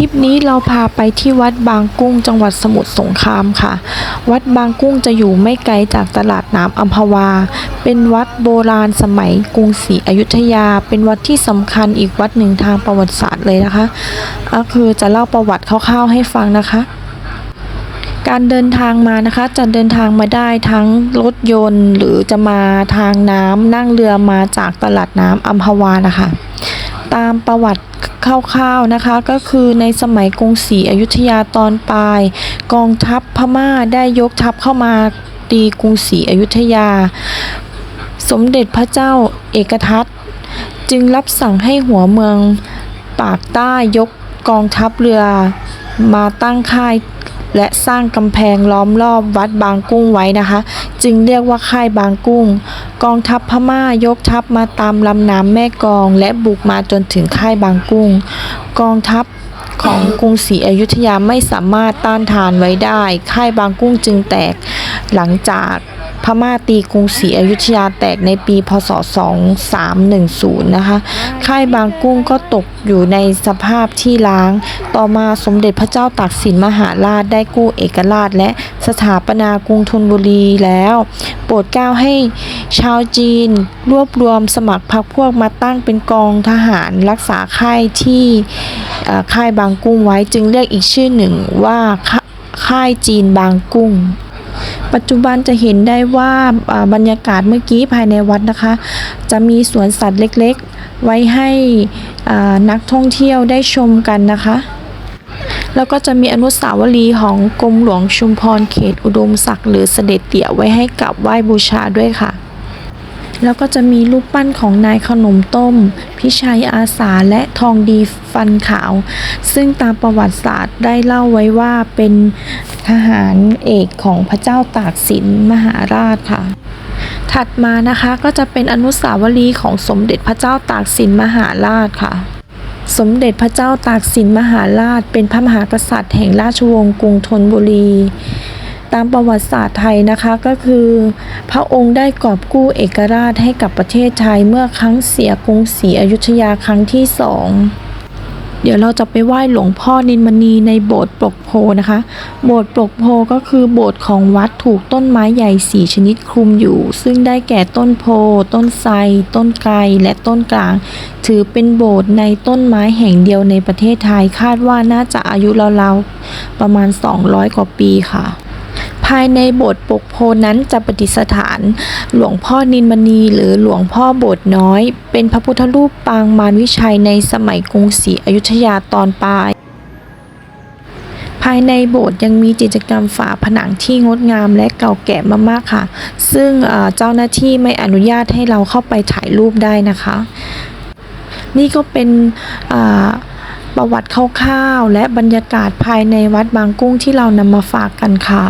คลิปนี้เราพาไปที่วัดบางกุ้งจังหวัดสมุทรสงครามค่ะ วัดบางกุ้งจะอยู่ไม่ไกลจากตลาดน้ำอัมพวา เป็นวัดโบราณสมัยกรุงศรีอยุธยา เป็นวัดที่สำคัญอีกวัดหนึ่งทางประวัติศาสตร์เลยนะคะ ก็คือจะเล่าประวัติคร่าวๆให้ฟังนะคะการเดินทางมานะคะจะเดินทางมาได้ทั้งรถยนต์ หรือจะมาทางน้ำนั่งเรือมาจากตลาดน้ำอัมพวานะคะ ตามประวัติ คร่าวๆนะคะ ก็คือในสมัยกรุงศรีอยุธยาตอนปลาย กองทัพพม่าได้ยกทัพเข้ามาตีกรุงศรีอยุธยา สมเด็จพระเจ้าเอกทัตจึงรับสั่งให้หัวเมืองปากใต้ยกกองทัพเรือมาตั้งค่าย และสร้างกำแพงล้อมรอบวัดบางกุ้งไว้นะคะ จึงเรียกว่าค่ายบางกุ้ง กองทัพพม่ายกทัพมาตามลำน้ำแม่กอง และบุกมาจนถึงค่ายบางกุ้ง กองทัพ ของกรุงศรีอยุธยาไม่สามารถต้านทานไว้ได้ ค่ายบางกุ้งจึงแตกหลังจากพม่าตีกรุงศรีอยุธยาแตกในปี พศ 2310 นะคะ ค่ายบางกุ้งก็ตกอยู่ในสภาพที่ล้าง ต่อมาสมเด็จพระเจ้าตากสินมหาราชได้กู้เอกราชและสถาปนากรุงธนบุรีแล้ว โปรดเกล้าให้ชาวจีนรวบรวมสมัครพรรคพวกมาตั้งเป็นกองทหารรักษาค่ายที่ ค่ายบางกุ้งไว้จึงเรียกอีกชื่อหนึ่งว่าค่ายจีนบางกุ้ง ปัจจุบันจะเห็นได้ว่าบรรยากาศเมื่อกี้ภายในวัดนะคะ จะมีสวนสัตว์เล็กๆ ไว้ให้นักท่องเที่ยวได้ชมกันนะคะแล้วก็จะมีอนุสาวรีย์ของกรมหลวงชุมพรเขตอุดมศักดิ์หรือเสด็จเตี่ยไว้ให้กับไหว้บูชาด้วยค่ะ แล้วก็จะมีรูปปั้นของนายขนมต้ม พิชัยอาสาและทองดีฟันขาว ซึ่งตามประวัติศาสตร์ได้เล่าไว้ว่าเป็นทหารเอกของพระเจ้าตากสินมหาราชค่ะถัดมานะคะก็จะเป็นอนุสาวรีย์ของสมเด็จพระเจ้าตากสินมหาราชค่ะ สมเด็จพระเจ้าตากสินมหาราช เป็นพระมหากษัตริย์แห่งราชวงศ์กรุงธนบุรี ตามประวัติศาสตร์ไทยนะคะก็คือ พระองค์ได้กอบกู้เอกราชให้กับประเทศไทยเมื่อครั้งเสียกรุงศรีอยุธยาครั้งที่สองเดี๋ยวเราจะไปไหว้หลวงพ่อนินมณีในโบสถ์ปลกโพนะคะ โบสถ์ปลกโพก็คือโบสถ์ของวัดถูกต้นไม้ใหญ่สีชนิดคลุมอยู่ ซึ่งได้แก่ต้นโพ ต้นไทร ต้นไกรและต้นกลาง ถือเป็นโบสถ์ในต้นไม้แห่งเดียวในประเทศไทยคาดว่าน่าจะอายุราวๆประมาณ 200 กว่าปีค่ะ ภายในโบสถ์ปกโพนั้นจะประดิษฐาน หลวงพ่อนินมณีหรือหลวงพ่อโบสถ์น้อย เป็นพระพุทธรูปปางมารวิชัยในสมัยกรุงศรีอยุธยาตอนปลาย ภายในโบสถ์ยังมีกิจกรรมฝาผนังที่งดงามและเก่าแก่มากๆค่ะ ซึ่งเจ้าหน้าที่ไม่อนุญาตให้เราเข้าไปถ่ายรูปได้นะคะ นี่ก็เป็นประวัติคร่าวๆ และบรรยากาศภายในวัดบางกุ้งที่เรานำมาฝากกันค่ะ